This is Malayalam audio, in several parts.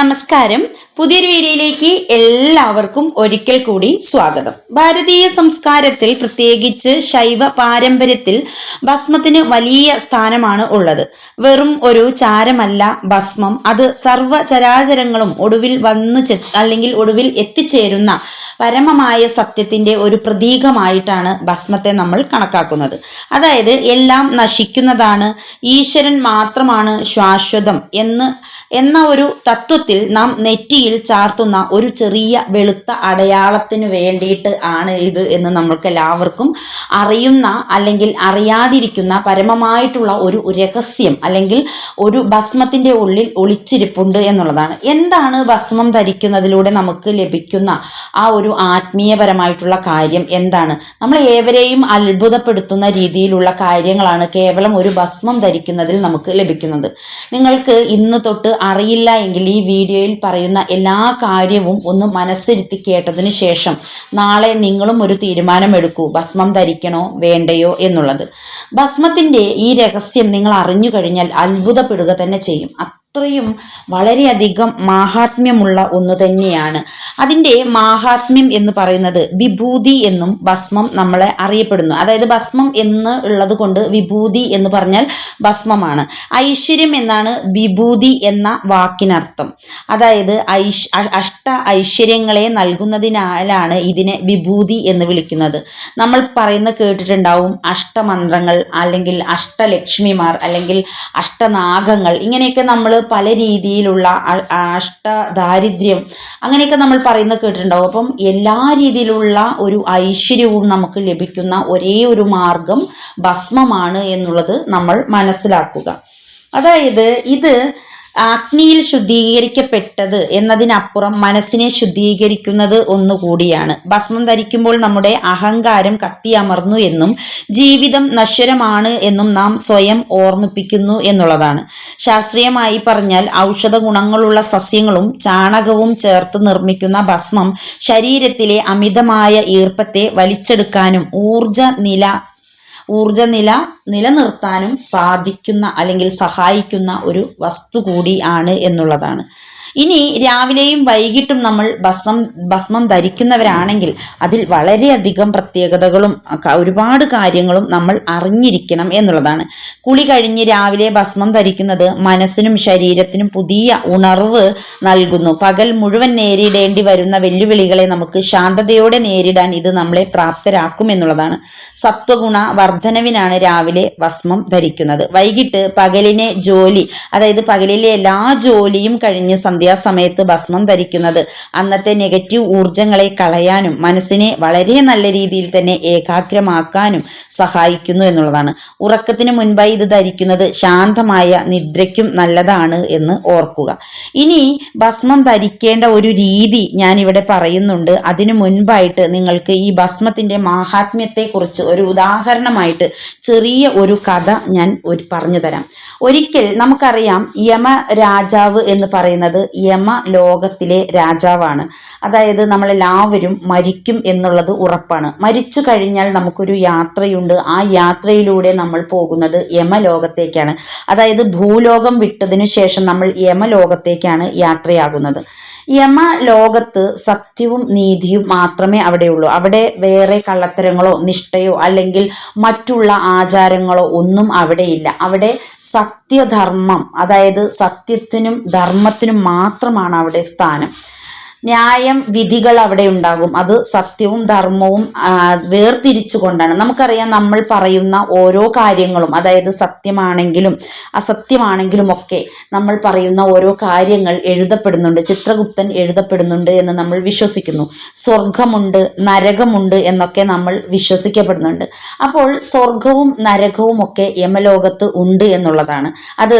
നമസ്കാരം. പുതിയൊരു വീഡിയോയിലേക്ക് എല്ലാവർക്കും ഒരിക്കൽ കൂടി സ്വാഗതം. ഭാരതീയ സംസ്കാരത്തിൽ പ്രത്യേകിച്ച് ശൈവ പാരമ്പര്യത്തിൽ ഭസ്മത്തിന് വലിയ സ്ഥാനമാണ് ഉള്ളത്. വെറും ഒരു ചാരമല്ല ഭസ്മം. അത് സർവ ചരാചരങ്ങളും ഒടുവിൽ വന്നു അല്ലെങ്കിൽ ഒടുവിൽ എത്തിച്ചേരുന്ന പരമമായ സത്യത്തിന്റെ ഒരു പ്രതീകമായിട്ടാണ് ഭസ്മത്തെ നമ്മൾ കണക്കാക്കുന്നത്. അതായത് എല്ലാം നശിക്കുന്നതാണ് ഈശ്വരൻ മാത്രമാണ് ശാശ്വതം എന്ന് എന്ന ഒരു തത്വത്തിൽ നാം നെറ്റിയിൽ ചാർത്തുന്ന ഒരു ചെറിയ വെളുത്ത അടയാളത്തിന് വേണ്ടിയിട്ട് ആണ് ഇത് എന്ന് നമ്മൾക്ക് എല്ലാവർക്കും അറിയുന്ന അല്ലെങ്കിൽ അറിയാതിരിക്കുന്ന പരമമായിട്ടുള്ള ഒരു രഹസ്യം അല്ലെങ്കിൽ ഒരു ഭസ്മത്തിന്റെ ഉള്ളിൽ ഒളിച്ചിരിപ്പുണ്ട് എന്നുള്ളതാണ്. എന്താണ് ഭസ്മം ധരിക്കുന്നതിലൂടെ നമുക്ക് ലഭിക്കുന്ന ആ ഒരു ആത്മീയപരമായിട്ടുള്ള കാര്യം എന്താണ്? നമ്മൾ ഏവരെയും അത്ഭുതപ്പെടുത്തുന്ന രീതിയിലുള്ള കാര്യങ്ങളാണ് കേവലം ഒരു ഭസ്മം ധരിക്കുന്നതിൽ നമുക്ക് ലഭിക്കുന്നത്. നിങ്ങൾക്ക് ഇന്ന് തൊട്ട് അറിയില്ല എങ്കിൽ ഈ വീഡിയോയിൽ പറയുന്ന എല്ലാ കാര്യവും ഒന്ന് മനസ്സിരുത്തി കേട്ടതിന് ശേഷം നാളെ നിങ്ങളും ഒരു തീരുമാനമെടുക്കൂ. ഭസ്മം ധരിക്കണോ? വേണ്ടയോ? എന്നുള്ളത്. ഭസ്മത്തിന്റെ ഈ രഹസ്യം നിങ്ങൾ അറിഞ്ഞു കഴിഞ്ഞാൽ അത്ഭുതപ്പെടുക തന്നെ ചെയ്യും. അത്രയും വളരെയധികം മാഹാത്മ്യമുള്ള ഒന്ന് തന്നെയാണ്. അതിന്റെ മാഹാത്മ്യം എന്ന് പറയുന്നത് വിഭൂതി എന്നും ഭസ്മം നമ്മളെ അറിയപ്പെടുന്നു. അതായത് ഭസ്മം എന്ന് ഉള്ളത് കൊണ്ട് വിഭൂതി എന്ന് പറഞ്ഞാൽ ഭസ്മമാണ്. ഐശ്വര്യം എന്നാണ് വിഭൂതി എന്ന വാക്കിനർത്ഥം. അതായത് ഐശ് അഷ്ട ഐശ്വര്യങ്ങളെ നൽകുന്നതിനാലാണ് ഇതിനെ വിഭൂതി എന്ന് വിളിക്കുന്നത്. നമ്മൾ പറയുന്ന കേട്ടിട്ടുണ്ടാവും അഷ്ടമന്ത്രങ്ങൾ അല്ലെങ്കിൽ അഷ്ടലക്ഷ്മിമാർ അല്ലെങ്കിൽ അഷ്ടനാഗങ്ങൾ. ഇങ്ങനെയൊക്കെ നമ്മൾ പല രീതിയിലുള്ള അഷ്ടദാരിദ്ര്യം അഷ്ട അങ്ങനെയൊക്കെ നമ്മൾ പറയുന്നത് കേട്ടിട്ടുണ്ടാവും. അപ്പം എല്ലാ രീതിയിലുള്ള ഒരു ഐശ്വര്യവും നമുക്ക് ലഭിക്കുന്ന ഒരേ ഒരു മാർഗം ഭസ്മമാണ് എന്നുള്ളത് നമ്മൾ മനസ്സിലാക്കുക. അതായത് ഇത് അഗ്നിയിൽ ശുദ്ധീകരിക്കപ്പെട്ടത് എന്നതിനപ്പുറം മനസ്സിനെ ശുദ്ധീകരിക്കുന്നത് ഒന്നുകൂടിയാണ്. ഭസ്മം ധരിക്കുമ്പോൾ നമ്മുടെ അഹങ്കാരം കത്തിയമർന്നു എന്നും ജീവിതം നശ്വരമാണ് എന്നും നാം സ്വയം ഓർമ്മിപ്പിക്കുന്നു എന്നുള്ളതാണ്. ശാസ്ത്രീയമായി പറഞ്ഞാൽ ഔഷധ ഗുണങ്ങളുള്ള സസ്യങ്ങളും ചാണകവും ചേർത്ത് നിർമ്മിക്കുന്ന ഭസ്മം ശരീരത്തിലെ അമിതമായ ഈർപ്പത്തെ വലിച്ചെടുക്കാനും ഊർജ നില ഊർജനില നിലനിർത്താനും സാധിക്കുന്ന അല്ലെങ്കിൽ സഹായിക്കുന്ന ഒരു വസ്തു കൂടി ആണ് എന്നുള്ളതാണ്. ഇനി രാവിലെയും വൈകിട്ടും നമ്മൾ ഭസ്മം ഭസ്മം ധരിക്കുന്നവരാണെങ്കിൽ അതിൽ വളരെയധികം പ്രത്യേകതകളും ഒരുപാട് കാര്യങ്ങളും നമ്മൾ അറിഞ്ഞിരിക്കണം എന്നുള്ളതാണ്. കുളി കഴിഞ്ഞ് രാവിലെ ഭസ്മം ധരിക്കുന്നത് മനസ്സിനും ശരീരത്തിനും പുതിയ ഉണർവ് നൽകുന്നു. പകൽ മുഴുവൻ നേരിടേണ്ടി വരുന്ന വെല്ലുവിളികളെ നമുക്ക് ശാന്തതയോടെ നേരിടാൻ ഇത് നമ്മളെ പ്രാപ്തരാക്കും എന്നുള്ളതാണ്. സത്വഗുണ വർധനവിനാണ് രാവിലെ ഭസ്മം ധരിക്കുന്നത്. വൈകിട്ട് പകലിനെ ജോലി അതായത് പകലിലെ എല്ലാ ജോലിയും കഴിഞ്ഞ് സന്ധ്യാസമയത്ത് ഭസ്മം ധരിക്കുന്നത്. അന്നത്തെ നെഗറ്റീവ് ഊർജങ്ങളെ കളയാനും മനസ്സിനെ വളരെ നല്ല രീതിയിൽ തന്നെ ഏകാഗ്രമാക്കാനും സഹായിക്കുന്നു എന്നുള്ളതാണ്. ഉറക്കത്തിന് മുൻപായി ഇത് ധരിക്കുന്നത് ശാന്തമായ നിദ്രയ്ക്കും നല്ലതാണ് എന്ന് ഓർക്കുക. ഇനി ഭസ്മം ധരിക്കേണ്ട ഒരു രീതി ഞാൻ ഇവിടെ പറയുന്നുണ്ട്. അതിനു മുൻപായിട്ട് നിങ്ങൾക്ക് ഈ ഭസ്മത്തിന്റെ മാഹാത്മ്യത്തെക്കുറിച്ച് ഒരു ഉദാഹരണമായിട്ട് ചെറിയ ഒരു കഥ ഞാൻ ഒരു പറഞ്ഞു തരാം ഒരിക്കൽ നമുക്കറിയാം യമ രാജാവ് എന്ന് പറയുന്നത് യമ ലോകത്തിലെ രാജാവാണ്. അതായത് നമ്മളെല്ലാവരും മരിക്കും എന്നുള്ളത് ഉറപ്പാണ്. മരിച്ചു കഴിഞ്ഞാൽ നമുക്കൊരു യാത്രയുണ്ട്. ആ യാത്രയിലൂടെ നമ്മൾ പോകുന്നത് യമലോകത്തേക്കാണ്. അതായത് ഭൂലോകം വിട്ടതിനു ശേഷം നമ്മൾ യമലോകത്തേക്കാണ് യാത്രയാകുന്നത്. യമ ലോകത്ത് സത്യവും നീതിയും മാത്രമേ അവിടെയുള്ളൂ. അവിടെ വേറെ കള്ളത്തരങ്ങളോ നിഷ്ഠയോ അല്ലെങ്കിൽ മറ്റുള്ള ആചാരങ്ങളോ ഒന്നും അവിടെയില്ല. അവിടെ സത്യധർമ്മം അതായത് സത്യത്തിനും ധർമ്മത്തിനും മാത്രമാണ് അവിടെ സ്ഥാനം. ന്യായം വിധികൾ അവിടെ ഉണ്ടാകും. അത് സത്യവും ധർമ്മവും വേർതിരിച്ചു കൊണ്ടാണ് നമുക്കറിയാം നമ്മൾ പറയുന്ന ഓരോ കാര്യങ്ങളും അതായത് സത്യമാണെങ്കിലും അസത്യമാണെങ്കിലും ഒക്കെ നമ്മൾ പറയുന്ന ഓരോ കാര്യങ്ങൾ എഴുതപ്പെടുന്നുണ്ട്. ചിത്രഗുപ്തൻ എഴുതപ്പെടുന്നുണ്ട് എന്ന് നമ്മൾ വിശ്വസിക്കുന്നു. സ്വർഗമുണ്ട് നരകമുണ്ട് എന്നൊക്കെ നമ്മൾ വിശ്വസിക്കപ്പെടുന്നുണ്ട്. അപ്പോൾ സ്വർഗവും നരകവും ഒക്കെ യമലോകത്ത് ഉണ്ട് എന്നുള്ളതാണ്. അത്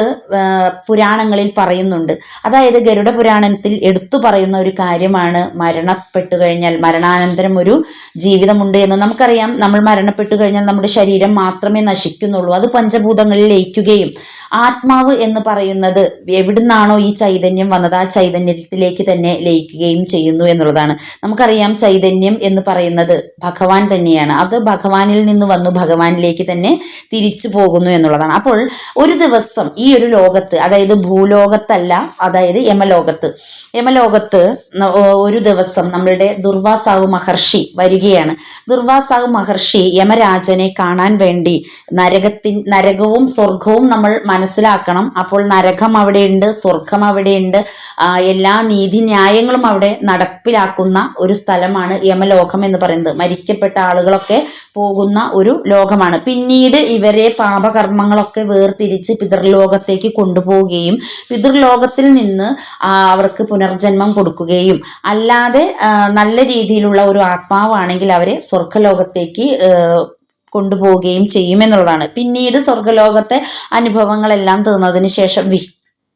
പുരാണങ്ങളിൽ പറയുന്നുണ്ട്. അതായത് ഗരുഡ പുരാണത്തിൽ എടുത്തു പറയുന്ന ഒരു കാര്യം കാര്യമാണ് മരണപ്പെട്ടു കഴിഞ്ഞാൽ മരണാനന്തരം ഒരു ജീവിതമുണ്ട് എന്ന് നമുക്കറിയാം. നമ്മൾ മരണപ്പെട്ടു കഴിഞ്ഞാൽ നമ്മുടെ ശരീരം മാത്രമേ നശിക്കുന്നുള്ളൂ. അത് പഞ്ചഭൂതങ്ങളിൽ ലയിക്കുകയും ആത്മാവ് എന്ന് പറയുന്നത് എവിടുന്നാണോ ഈ ചൈതന്യം വന്നത് ആ ചൈതന്യത്തിലേക്ക് തന്നെ ലയിക്കുകയും ചെയ്യുന്നു എന്നുള്ളതാണ്. നമുക്കറിയാം ചൈതന്യം എന്ന് പറയുന്നത് ഭഗവാൻ തന്നെയാണ്. അത് ഭഗവാനിൽ നിന്ന് വന്നു ഭഗവാനിലേക്ക് തന്നെ തിരിച്ചു പോകുന്നു എന്നുള്ളതാണ്. അപ്പോൾ ഒരു ദിവസം ഈ ഒരു ലോകത്ത് അതായത് ഭൂലോകത്തല്ല അതായത് യമലോകത്ത്. യമലോകത്ത് ഒരു ദിവസം നമ്മളുടെ ദുർവാസാവ് മഹർഷി വരികയാണ്. ദുർവാസാവ് മഹർഷി യമരാജനെ കാണാൻ വേണ്ടി നരകത്തിൻ നരകവും സ്വർഗവും നമ്മൾ മനസ്സിലാക്കണം. അപ്പോൾ നരകം അവിടെയുണ്ട് സ്വർഗം അവിടെയുണ്ട്. എല്ലാ നീതിന്യായങ്ങളും അവിടെ നടപ്പിലാക്കുന്ന ഒരു സ്ഥലമാണ് യമലോകം എന്ന് പറയുന്നത്. മരിക്കപ്പെട്ട ആളുകളൊക്കെ പോകുന്ന ഒരു ലോകമാണ്. പിന്നീട് ഇവരെ പാപകർമ്മങ്ങളൊക്കെ വേർതിരിച്ച് പിതൃലോകത്തേക്ക് കൊണ്ടുപോവുകയും പിതൃലോകത്തിൽ നിന്ന് അവർക്ക് പുനർജന്മം കൊടുക്കുകയും. അല്ലാതെ നല്ല രീതിയിലുള്ള ഒരു ആത്മാവാണെങ്കിൽ അവരെ സ്വർഗലോകത്തേക്ക് കൊണ്ടുപോവുകയും ചെയ്യുമെന്നുള്ളതാണ് പിന്നീട് സ്വർഗലോകത്തെ അനുഭവങ്ങളെല്ലാം തീർന്നതിന് ശേഷം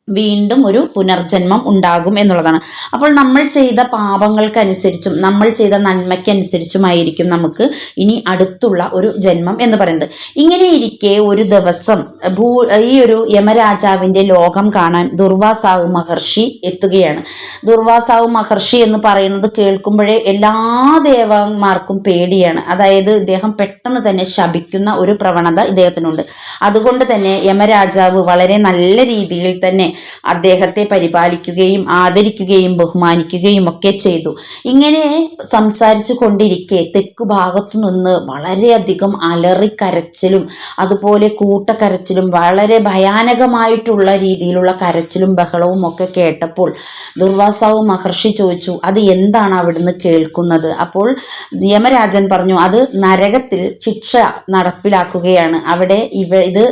വീണ്ടും ഒരു പുനർജന്മം ഉണ്ടാകും എന്നുള്ളതാണ്. അപ്പോൾ നമ്മൾ ചെയ്ത പാപങ്ങൾക്കനുസരിച്ചും നമ്മൾ ചെയ്ത നന്മയ്ക്കനുസരിച്ചുമായിരിക്കും നമുക്ക് ഇനി അടുത്തുള്ള ഒരു ജന്മം എന്ന് പറയുന്നത്. ഇങ്ങനെയിരിക്കെ ഒരു ദിവസം ഭൂ ഈ ഒരു യമരാജാവിന്റെ ലോകം കാണാൻ ദുർവാസാവ് മഹർഷി എത്തുകയാണ്. ദുർവാസാവ് മഹർഷി എന്ന് പറയുന്നത് കേൾക്കുമ്പോഴേ എല്ലാ ദേവന്മാർക്കും പേടിയാണ്. അതായത് ഇദ്ദേഹം പെട്ടെന്ന് തന്നെ ശപിക്കുന്ന ഒരു പ്രവണത ഇദ്ദേഹത്തിനുണ്ട്. അതുകൊണ്ട് തന്നെ യമരാജാവ് വളരെ നല്ല രീതിയിൽ തന്നെ അദ്ദേഹത്തെ പരിപാലിക്കുകയും ആദരിക്കുകയും ബഹുമാനിക്കുകയും ഒക്കെ ചെയ്തു. ഇങ്ങനെ സംസാരിച്ചു കൊണ്ടിരിക്കെ തെക്കു ഭാഗത്തു നിന്ന് വളരെയധികം അലറിക്കരച്ചിലും അതുപോലെ കൂട്ടക്കരച്ചിലും വളരെ ഭയാനകമായിട്ടുള്ള രീതിയിലുള്ള കരച്ചിലും ബഹളവും ഒക്കെ കേട്ടപ്പോൾ ദുർവാസാവ് മഹർഷി ചോദിച്ചു അത് എന്താണ് അവിടുന്ന് കേൾക്കുന്നത്? അപ്പോൾ യമരാജൻ പറഞ്ഞു അത് നരകത്തിൽ ശിക്ഷ നടപ്പിലാക്കുകയാണ്. അവിടെ ഇവ ഇത്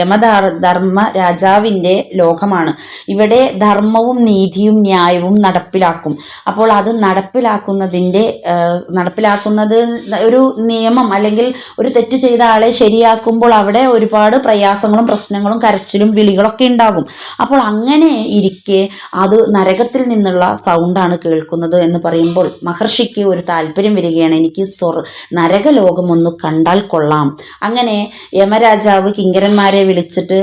യമധർമ്മ രാജാവിന്റെ ലോ ലോകമാണ്. ഇവിടെ ധർമ്മവും നീതിയും ന്യായവും നടപ്പിലാക്കും. അപ്പോൾ അത് നടപ്പിലാക്കുന്നതിന്റെ നടപ്പിലാക്കുന്നത് ഒരു നിയമം അല്ലെങ്കിൽ ഒരു തെറ്റ് ചെയ്ത ആളെ ശരിയാക്കുമ്പോൾ അവിടെ ഒരുപാട് പ്രയാസങ്ങളും പ്രശ്നങ്ങളും കരച്ചിലും വിളികളൊക്കെ ഉണ്ടാകും. അപ്പോൾ അങ്ങനെ ഇരിക്കെ അത് നരകത്തിൽ നിന്നുള്ള സൗണ്ടാണ് കേൾക്കുന്നത് എന്ന് പറയുമ്പോൾ മഹർഷിക്ക് ഒരു താല്പര്യം വരികയാണ്. എനിക്ക് സ്വർ നരകലോകം ഒന്ന് കണ്ടാൽ കൊള്ളാം. അങ്ങനെ യമരാജാവ് കിങ്കരന്മാരെ വിളിച്ചിട്ട്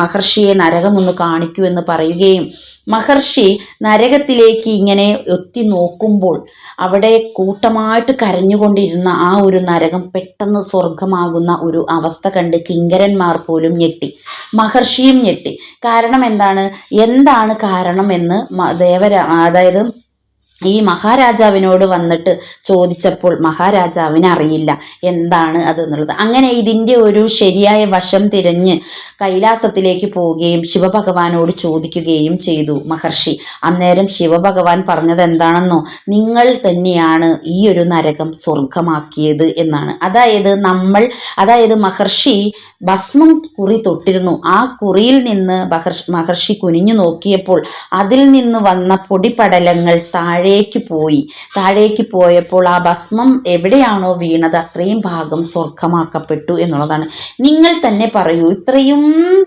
മഹർഷിയെ നരകം ഒന്ന് കാണിക്കൂ എന്ന് പറയുകയും മഹർഷി നരകത്തിലേക്ക് ഇങ്ങനെ എത്തി നോക്കുമ്പോൾ അവിടെ കൂട്ടമായിട്ട് കരഞ്ഞുകൊണ്ടിരുന്ന ആ ഒരു നരകം പെട്ടെന്ന് സ്വർഗമാകുന്ന ഒരു അവസ്ഥ കണ്ട് കിങ്കരന്മാർ പോലും ഞെട്ടി. മഹർഷിയും ഞെട്ടി. കാരണം എന്താണ്? എന്താണ് കാരണം എന്ന് ദേവര അതായത് ഈ മഹാരാജാവിനോട് വന്നിട്ട് ചോദിച്ചപ്പോൾ മഹാരാജാവിന് അറിയില്ല എന്താണ് അത് എന്നുള്ളത്. അങ്ങനെ ഇതിന്റെ ഒരു ശരിയായ വശം തിരഞ്ഞ് കൈലാസത്തിലേക്ക് പോവുകയും ശിവഭഗവാനോട് ചോദിക്കുകയും ചെയ്തു മഹർഷി. അന്നേരം ശിവഭഗവാൻ പറഞ്ഞത് എന്താണെന്നോ നിങ്ങൾ തന്നെയാണ് ഈ ഒരു നരകം സ്വർഗമാക്കിയത് എന്നാണ്. അതായത് നമ്മൾ അതായത് മഹർഷി ഭസ്മം കുറി തൊട്ടിരുന്നു. ആ കുറിയിൽ നിന്ന് മഹർഷി മഹർഷി കുനിഞ്ഞു നോക്കിയപ്പോൾ അതിൽ നിന്ന് വന്ന പൊടിപടലങ്ങൾ താഴേക്ക് പോയി. താഴേക്ക് പോയപ്പോൾ ആ ഭസ്മം എവിടെയാണോ വീണത് അത്രയും ഭാഗം സ്വർഗമാക്കപ്പെട്ടു എന്നുള്ളതാണ്. നിങ്ങൾ തന്നെ പറയൂ ഇത്രയും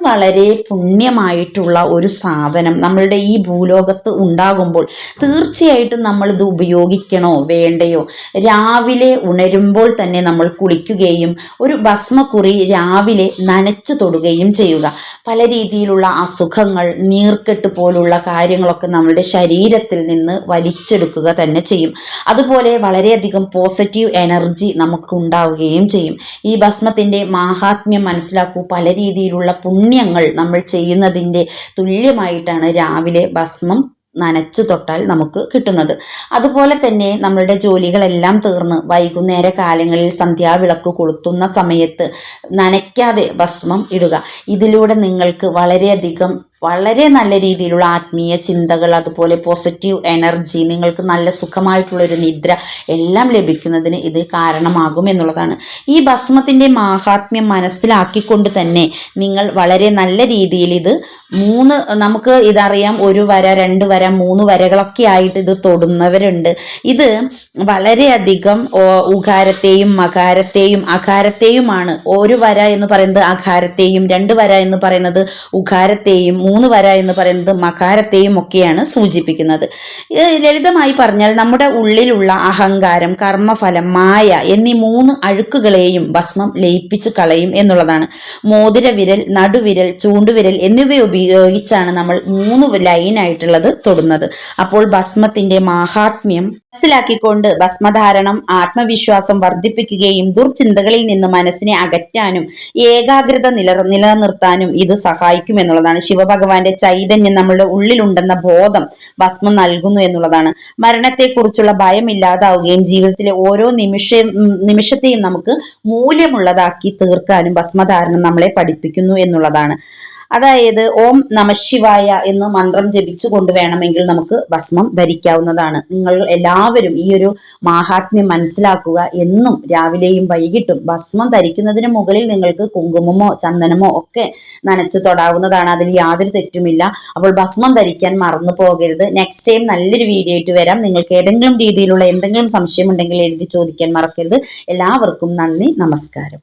വളരെ പുണ്യമായിട്ടുള്ള ഒരു സാധനം നമ്മളുടെ ഈ ഭൂലോകത്ത് ഉണ്ടാകുമ്പോൾ തീർച്ചയായിട്ടും നമ്മൾ ഇത് ഉപയോഗിക്കണോ വേണ്ടയോ? രാവിലെ ഉണരുമ്പോൾ തന്നെ നമ്മൾ കുളിക്കുകയും ഒരു ഭസ്മക്കുറി രാവിലെ നനച്ചു തൊടുകയും ചെയ്യുക. പല രീതിയിലുള്ള അസുഖങ്ങൾ നീർക്കെട്ട് പോലുള്ള കാര്യങ്ങളൊക്കെ നമ്മുടെ ശരീരത്തിൽ നിന്ന് വലിച്ചെടുക്കുക തന്നെ ചെയ്യും. അതുപോലെ വളരെയധികം പോസിറ്റീവ് എനർജി നമുക്ക് ഉണ്ടാവുകയും ചെയ്യും. ഈ ഭസ്മത്തിന്റെ മാഹാത്മ്യം മനസ്സിലാക്കൂ. പല രീതിയിലുള്ള പുണ്യങ്ങൾ നമ്മൾ ചെയ്യുന്നതിന്റെ തുല്യമായിട്ടാണ് രാവിലെ ഭസ്മം നനച്ചു തൊട്ടാൽ നമുക്ക് കിട്ടുന്നത്. അതുപോലെ തന്നെ നമ്മളുടെ ജോലികളെല്ലാം തീർന്ന് വൈകുന്നേര കാലങ്ങളിൽ സന്ധ്യാവിളക്ക് കൊളുത്തുന്ന സമയത്ത് നനയ്ക്കാതെ ഭസ്മം ഇടുക. ഇതിലൂടെ നിങ്ങൾക്ക് വളരെയധികം വളരെ നല്ല രീതിയിലുള്ള ആത്മീയ ചിന്തകൾ അതുപോലെ പോസിറ്റീവ് എനർജി നിങ്ങൾക്ക് നല്ല സുഖമായിട്ടുള്ളൊരു നിദ്ര എല്ലാം ലഭിക്കുന്നതിന് ഇത് കാരണമാകും എന്നുള്ളതാണ്. ഈ ഭസ്മത്തിന്റെ മാഹാത്മ്യം മനസ്സിലാക്കിക്കൊണ്ട് തന്നെ നിങ്ങൾ വളരെ നല്ല രീതിയിൽ ഇത് മൂന്ന് നമുക്ക് ഇതറിയാം ഒരു വര രണ്ട് വര മൂന്ന് വരകളൊക്കെ ആയിട്ട് ഇത് തൊടുന്നവരുണ്ട്. ഇത് വളരെയധികം ഉകാരത്തെയും മകാരത്തെയും അകാരത്തെയുമാണ്. ഒരു വര എന്ന് പറയുന്നത് അകാരത്തെയും രണ്ട് വര എന്ന് പറയുന്നത് ഉകാരത്തെയും മൂന്ന് വര എന്ന് പറയുന്നത് മകാരത്തെയും ഒക്കെയാണ് സൂചിപ്പിക്കുന്നത്. ലളിതമായി പറഞ്ഞാൽ നമ്മുടെ ഉള്ളിലുള്ള അഹങ്കാരം കർമ്മഫലം മായ എന്നീ മൂന്ന് അഴുക്കുകളെയും ഭസ്മം ലയിപ്പിച്ചു കളയും എന്നുള്ളതാണ്. മോതിര വിരൽ നടുവിരൽ ചൂണ്ടുവിരൽ എന്നിവ ഉപയോഗിച്ചാണ് നമ്മൾ മൂന്ന് ലൈനായിട്ടുള്ളത് തൊടുന്നത്. അപ്പോൾ ഭസ്മത്തിന്റെ മാഹാത്മ്യം മനസ്സിലാക്കിക്കൊണ്ട് ഭസ്മധാരണം ആത്മവിശ്വാസം വർദ്ധിപ്പിക്കുകയും ദുർചിന്തകളിൽ നിന്ന് മനസ്സിനെ അകറ്റാനും ഏകാഗ്രത നില നിലനിർത്താനും ഇത് സഹായിക്കും എന്നുള്ളതാണ്. ശിവഭഗവാന്റെ ചൈതന്യം നമ്മളുടെ ഉള്ളിലുണ്ടെന്ന ബോധം ഭസ്മം നൽകുന്നു എന്നുള്ളതാണ്. മരണത്തെക്കുറിച്ചുള്ള ഭയം ഇല്ലാതാവുകയും ജീവിതത്തിലെ ഓരോ നിമിഷ നിമിഷത്തെയും നമുക്ക് മൂല്യമുള്ളതാക്കി തീർക്കാനും ഭസ്മധാരണം നമ്മളെ പഠിപ്പിക്കുന്നു എന്നുള്ളതാണ്. അതായത് ഓം നമശിവായ എന്ന് മന്ത്രം ജപിച്ചു കൊണ്ട് വേണമെങ്കിൽ നമുക്ക് ഭസ്മം ധരിക്കാവുന്നതാണ്. നിങ്ങൾ എല്ലാവരും ഈ ഒരു മാഹാത്മ്യം മനസ്സിലാക്കുക. എന്നും രാവിലെയും വൈകിട്ടും ഭസ്മം ധരിക്കുന്നതിന് മുകളിൽ നിങ്ങൾക്ക് കുങ്കുമമോ ചന്ദനമോ ഒക്കെ നനച്ചു തൊടാവുന്നതാണ്. അതിൽ യാതൊരു തെറ്റുമില്ല. അപ്പോൾ ഭസ്മം ധരിക്കാൻ മറന്നു പോകരുത്. നെക്സ്റ്റ് ടൈം നല്ലൊരു വീഡിയോ ആയിട്ട് വരാം. നിങ്ങൾക്ക് ഏതെങ്കിലും രീതിയിലുള്ള എന്തെങ്കിലും സംശയമുണ്ടെങ്കിൽ എഴുതി ചോദിക്കാൻ മറക്കരുത്. എല്ലാവർക്കും നന്ദി നമസ്കാരം.